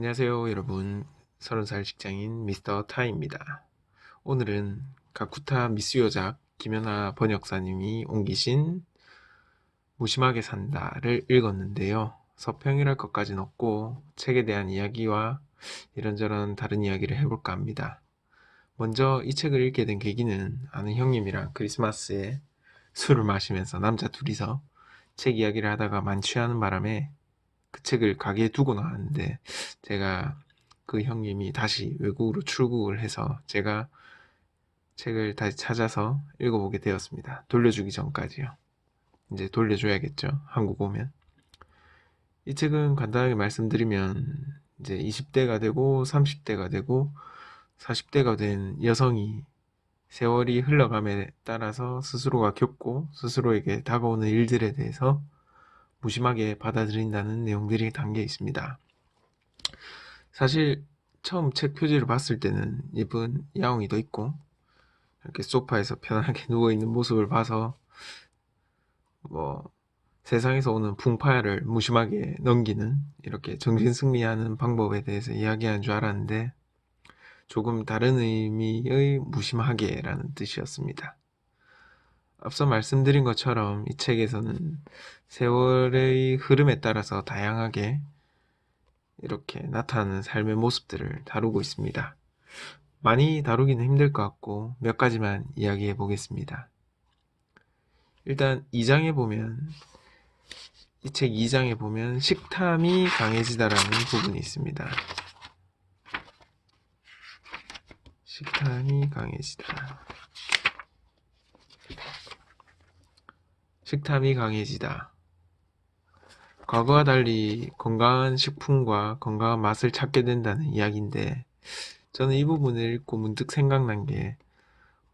안녕하세요 여러분. 30살 직장인 미스터 타입니다. 오늘은 가쿠타 미스요작 김연아 번역사님이 옮기신 무심하게 산다를 읽었는데요. 서평이랄 것까진 없고 책에 대한 이야기와 이런저런 다른 이야기를 해볼까 합니다. 먼저 이 책을 읽게 된 계기는 아는 형님이랑 크리스마스에 술을 마시면서 남자 둘이서 책 이야기를 하다가 만취하는 바람에 그 책을 가게에 두고 나왔는데 제가 그 형님이 다시 외국으로 출국을 해서 제가 책을 다시 찾아서 읽어보게 되었습니다. 돌려주기 전까지요. 이제 돌려줘야겠죠. 한국 오면. 이 책은 간단하게 말씀드리면 이제 20대가 되고 30대가 되고 40대가 된 여성이 세월이 흘러감에 따라서 스스로가 겪고 스스로에게 다가오는 일들에 대해서 무심하게 받아들인다는 내용들이 담겨 있습니다. 사실 처음 책 표지를 봤을 때는 이분 야옹이도 있고 이렇게 소파에서 편하게 누워 있는 모습을 봐서 뭐 세상에서 오는 풍파를 무심하게 넘기는 이렇게 정신 승리하는 방법에 대해서 이야기하는 줄 알았는데 조금 다른 의미의 무심하게라는 뜻이었습니다. 앞서 말씀드린 것처럼 이 책에서는 세월의 흐름에 따라서 다양하게 이렇게 나타나는 삶의 모습들을 다루고 있습니다. 많이 다루기는 힘들 것 같고 몇 가지만 이야기해 보겠습니다. 일단 2장에 보면 이 책 2장에 보면 식탐이 강해지다라는 부분이 있습니다. 식탐이 강해지다. 식탐이 강해지다. 과거와 달리 건강한 식품과 건강한 맛을 찾게 된다는 이야기인데 저는 이 부분을 읽고 문득 생각난 게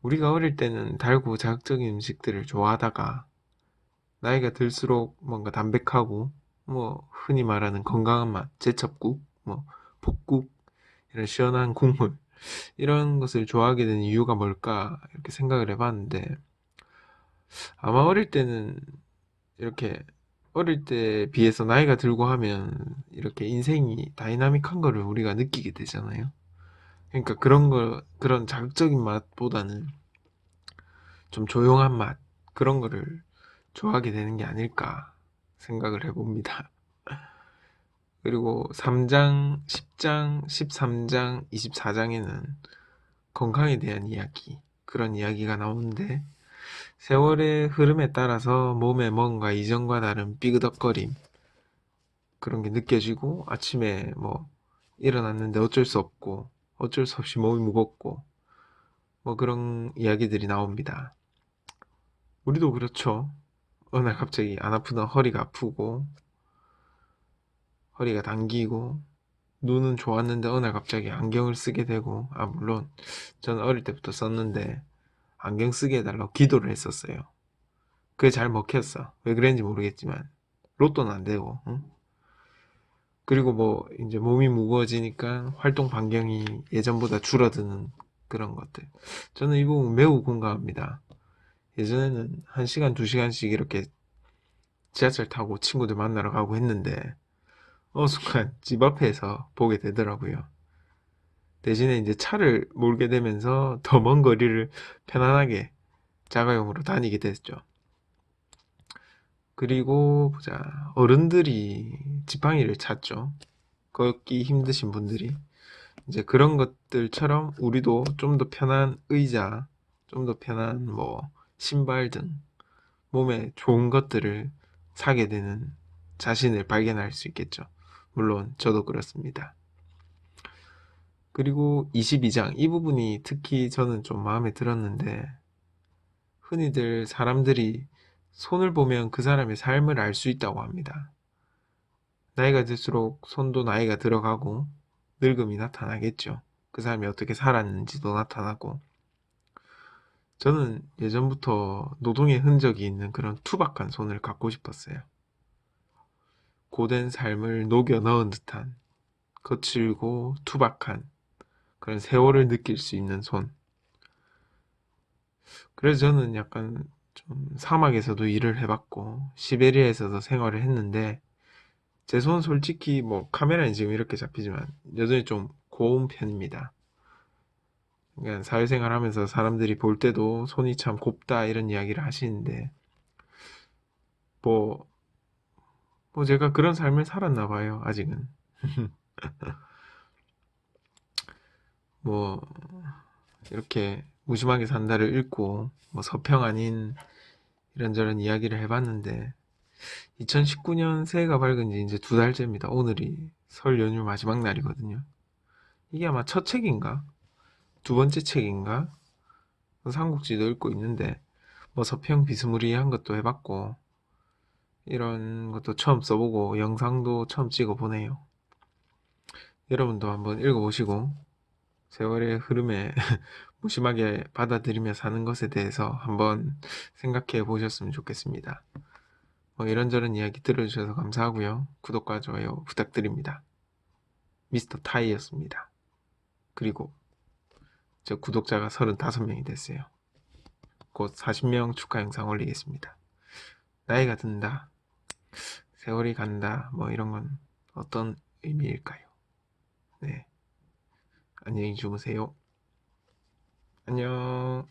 우리가 어릴 때는 달고 자극적인 음식들을 좋아하다가 나이가 들수록 뭔가 담백하고 뭐 흔히 말하는 건강한 맛, 제첩국, 뭐 볶국 이런 시원한 국물 이런 것을 좋아하게 된 이유가 뭘까 이렇게 생각을 해봤는데 아마 어릴 때는 이렇게 어릴 때 비해서 나이가 들고 하면 이렇게 인생이 다이나믹한 거를 우리가 느끼게 되잖아요. 그러니까 그런 거, 그런 자극적인 맛보다는 좀 조용한 맛, 그런 거를 좋아하게 되는 게 아닐까 생각을 해봅니다. 그리고 3장, 10장, 13장, 24장에는 건강에 대한 이야기, 그런 이야기가 나오는데 세월의 흐름에 따라서 몸에 뭔가 이전과 다른 삐그덕거림 그런 게 느껴지고 아침에 뭐 일어났는데 어쩔 수 없고 어쩔 수 없이 몸이 무겁고 뭐 그런 이야기들이 나옵니다. 우리도 그렇죠. 어느 날 갑자기 안 아프던 허리가 아프고 허리가 당기고 눈은 좋았는데 어느 날 갑자기 안경을 쓰게 되고 아 물론 저는 어릴 때부터 썼는데 안경 쓰게 해달라고 기도를 했었어요. 그게 잘 먹혔어. 왜 그랬는지 모르겠지만 로또는 안 되고. 응? 그리고 뭐 이제 몸이 무거워지니까 활동 반경이 예전보다 줄어드는 그런 것들. 저는 이 부분 매우 공감합니다. 예전에는 1시간, 2시간씩 이렇게 지하철 타고 친구들 만나러 가고 했는데 어느 순간 집 앞에서 보게 되더라고요. 대신에 이제 차를 몰게 되면서 더 먼 거리를 편안하게 자가용으로 다니게 됐죠. 그리고 보자 어른들이 지팡이를 찾죠. 걷기 힘드신 분들이 이제 그런 것들처럼 우리도 좀 더 편한 의자, 좀 더 편한 뭐 신발 등 몸에 좋은 것들을 사게 되는 자신을 발견할 수 있겠죠. 물론 저도 그렇습니다. 그리고 22장 이 부분이 특히 저는 좀 마음에 들었는데 흔히들 사람들이 손을 보면 그 사람의 삶을 알 수 있다고 합니다. 나이가 들수록 손도 나이가 들어가고 늙음이 나타나겠죠. 그 사람이 어떻게 살았는지도 나타나고 저는 예전부터 노동의 흔적이 있는 그런 투박한 손을 갖고 싶었어요. 고된 삶을 녹여 넣은 듯한 거칠고 투박한 그런 세월을 느낄 수 있는 손. 그래서 저는 약간 좀 사막에서도 일을 해봤고 시베리아에서도 생활을 했는데 제 손 솔직히 뭐 카메라에 지금 이렇게 잡히지만 여전히 좀 고운 편입니다. 그러니까 사회생활 하면서 사람들이 볼 때도 손이 참 곱다 이런 이야기를 하시는데 뭐, 뭐 제가 그런 삶을 살았나 봐요, 아직은. 뭐 이렇게 무심하게 산다를 읽고 뭐 서평 아닌 이런저런 이야기를 해봤는데 2019년 새해가 밝은 지 이제 두 달째입니다. 오늘이 설 연휴 마지막 날이거든요. 이게 아마 첫 책인가? 두 번째 책인가? 삼국지도 읽고 있는데 뭐 서평 비스무리한 것도 해봤고 이런 것도 처음 써보고 영상도 처음 찍어보네요. 여러분도 한번 읽어보시고 세월의 흐름에 무심하게 받아들이며 사는 것에 대해서 한번 생각해 보셨으면 좋겠습니다. 뭐 이런저런 이야기 들어주셔서 감사하고요. 구독과 좋아요 부탁드립니다. 미스터 타이였습니다. 그리고 저 구독자가 35명이 됐어요. 곧 40명 축하 영상 올리겠습니다. 나이가 든다. 세월이 간다. 뭐 이런 건 어떤 의미일까요? 네. 안녕히 주무세요. 안녕.